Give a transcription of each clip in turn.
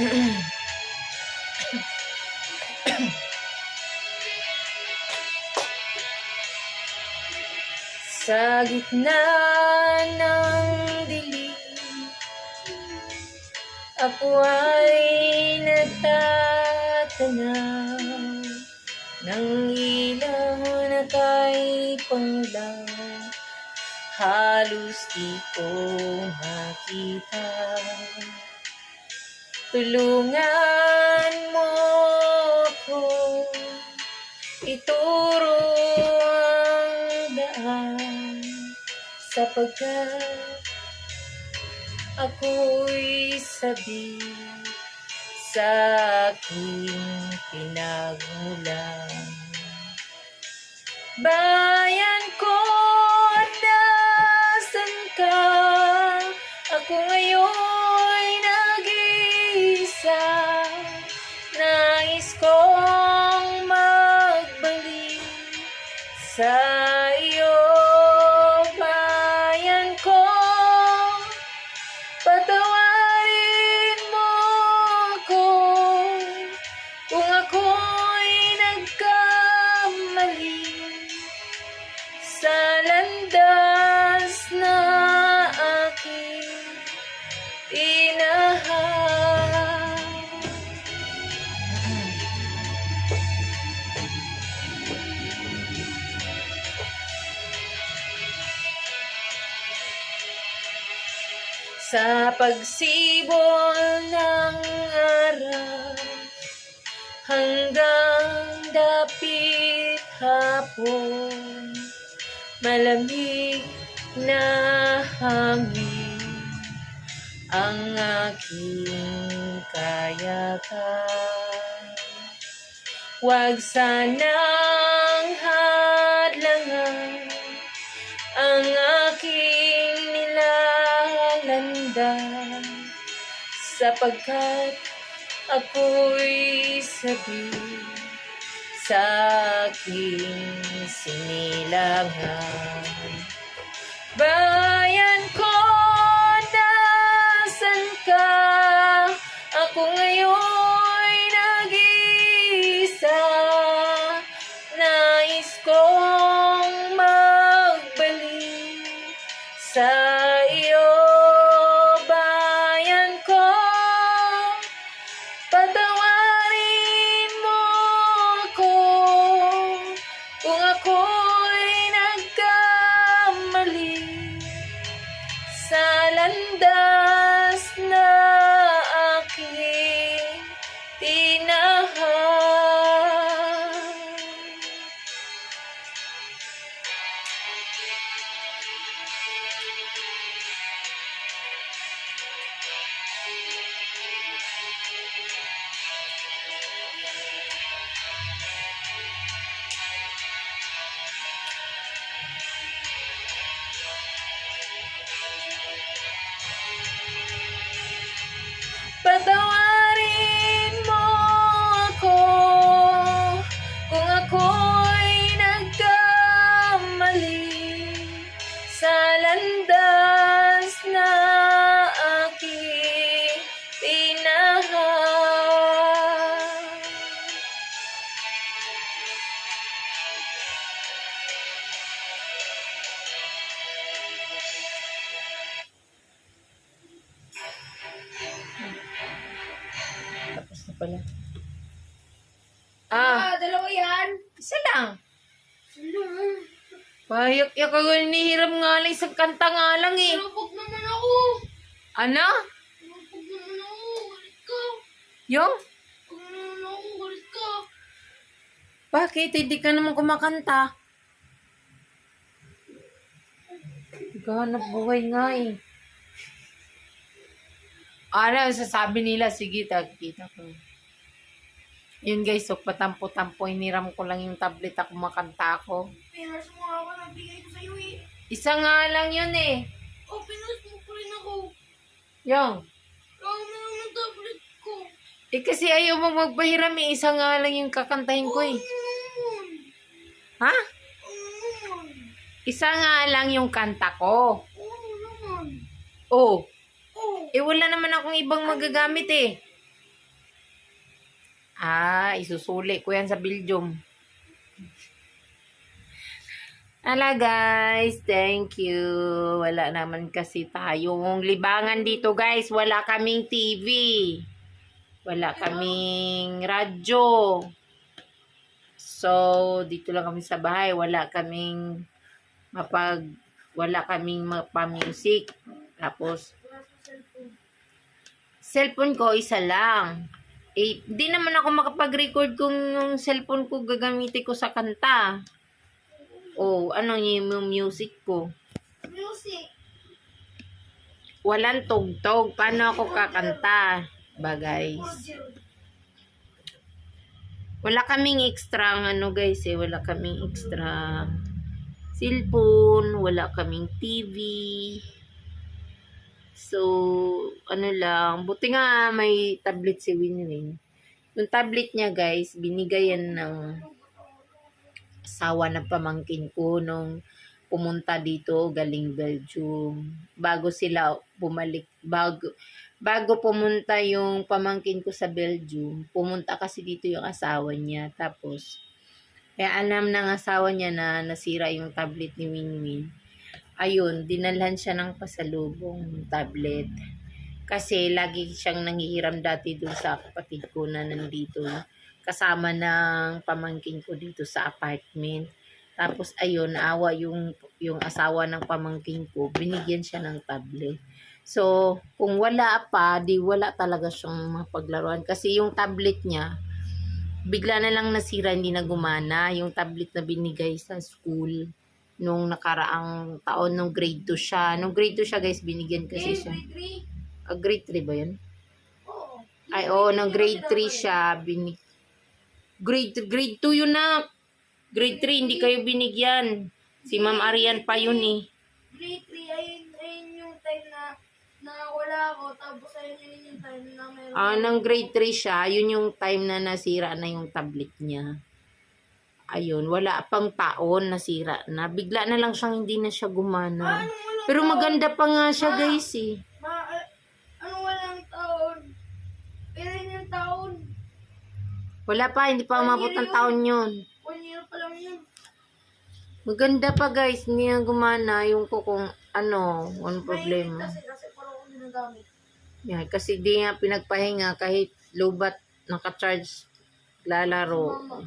Sa gitna ng dilim Ako ay nagtatanaw Ng ilaw na kay panglaw Halos di ko makita Tulungan mo ako Ituro ang daan Sapagkat ako'y sabi sa aking pinagmulan. Bayan ko, Sa pagsibol ng araw hanggang dapit hapon malamig na hangin ang aking kayakan. Huwag sanang sapagkat ako'y sabi sa aking sinilangan. Bayan ko, nasan ka? Ako ngayon'y nag-iisa. Nais kong ako'y nagkamali sa landas na aking tinahan. Landas na aking tinahan. Tapos na pala. Ah, Ah, dalawa yan. isa lang. Ano? Payak-yak ako hinihiram nga lang isang kanta nga lang eh. Lubog naman ako. Ano? Lubog naman ako. Galit ka. Yung? Lubog naman ako. Galit ka. Bakit? Hindi ka naman kumakanta. Naghahanap buhay nga eh. Ano, sasabi nila, sige, tagkita ko. Yun guys, so patampo-tampo, hiniram ko lang yung tablet ako makanta ako. Pinas mo Isa nga lang yun eh. Oh, pinas mo pa rin ako. Yung. Lang na ang tablet ko. Eh kasi ayaw mo magpahiram eh. Isa nga lang yung kakantahin ko eh. Ha? Isa nga lang yung kanta ko. Naman? Oh, Oh, eh wala naman akong ibang magagamit eh. Ah, isusuli ko yan sa Belgium. Ala guys, thank you. Wala naman kasi tayong libangan dito guys. Wala kaming TV. Wala kaming radyo. So, dito lang kami sa bahay. Wala kaming mapag wala kaming mapamusic. Tapos, cellphone ko isa lang. Eh, di naman ako makapag-record kung yung cellphone ko gagamitin ko sa kanta. O, ano yung music ko? Music. Walang tugtog. Paano ako kakanta? Ba, guys? Wala kaming extra, ano guys eh, wala kaming extra cellphone, wala kaming TV. So, ano lang, buti nga may tablet si Winwin. Yung tablet niya guys, binigayan ng asawa ng pamangkin ko nung pumunta dito galing Belgium. Bago sila bumalik, bago, bago pumunta yung pamangkin ko sa Belgium, pumunta kasi dito yung asawa niya. Tapos, kaya alam ng asawa niya na nasira yung tablet ni Winwin. Ayun, dinalhan siya ng pasalubong tablet. Kasi lagi siyang nangihiram dati dun sa kapatid ko na nandito. Kasama ng pamangkin ko dito sa apartment. Tapos ayun, naawa yung, yung asawa ng pamangkin ko. Binigyan siya ng tablet. So, kung wala pa, di wala talaga siyang mapaglaruan. Kasi yung tablet niya, bigla na lang nasira, hindi na gumana. Yung tablet na binigay sa school nung nakaraang taon, nung grade 2 siya. Nung grade 2 siya, guys, binigyan kasi siya. Grade Ah, grade 3 ba yun? 3. Oo. Ay, oo, nung grade 3 siya, binig... Grade, grade 2 yun na. Grade 3, hindi kayo binigyan. Si Ma'am Arian pa yun eh. Grade 3, ayun, ayun yung time na na wala ako. Tapos ayun yun yung time na meron. Ah, nung grade 3 siya, yun yung time na nasira na yung tablet niya. Ayun, wala pang taon nasira na. Bigla na lang siyang hindi na siya gumana. Anong walang Pero taon? maganda pa nga siya, guys eh. Ma, eh, anong walang taon? Ilan yung taon? Wala pa, hindi pa umabot ng taon yun. One year pa lang yun. Maganda pa guys, hindi na gumana yung ko kung ano, walang problema. Kasi, kasi parang ako ginagamit. Yan, kasi di nga pinagpahinga kahit lobat nakacharge lalaro. Mama.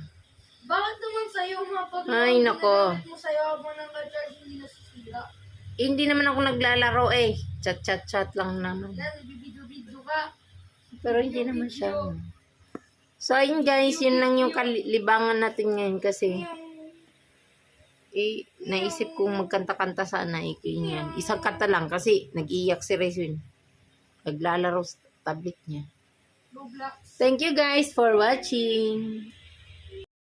Bakit naman sa'yo ha? Pag Ay, nako. mo sa'yo habang nang-charge hindi nasisira. Eh, hindi naman ako naglalaro eh. Chat chat chat lang naman. Ka. Pero hindi naman siya. So ayun guys, yun lang yung kalibangan natin ngayon kasi eh, naisip kong magkanta-kanta sana eh, yan. Isang kanta lang kasi nag-iyak si Rezwin. Naglalaro sa tablet niya. Thank you guys for watching.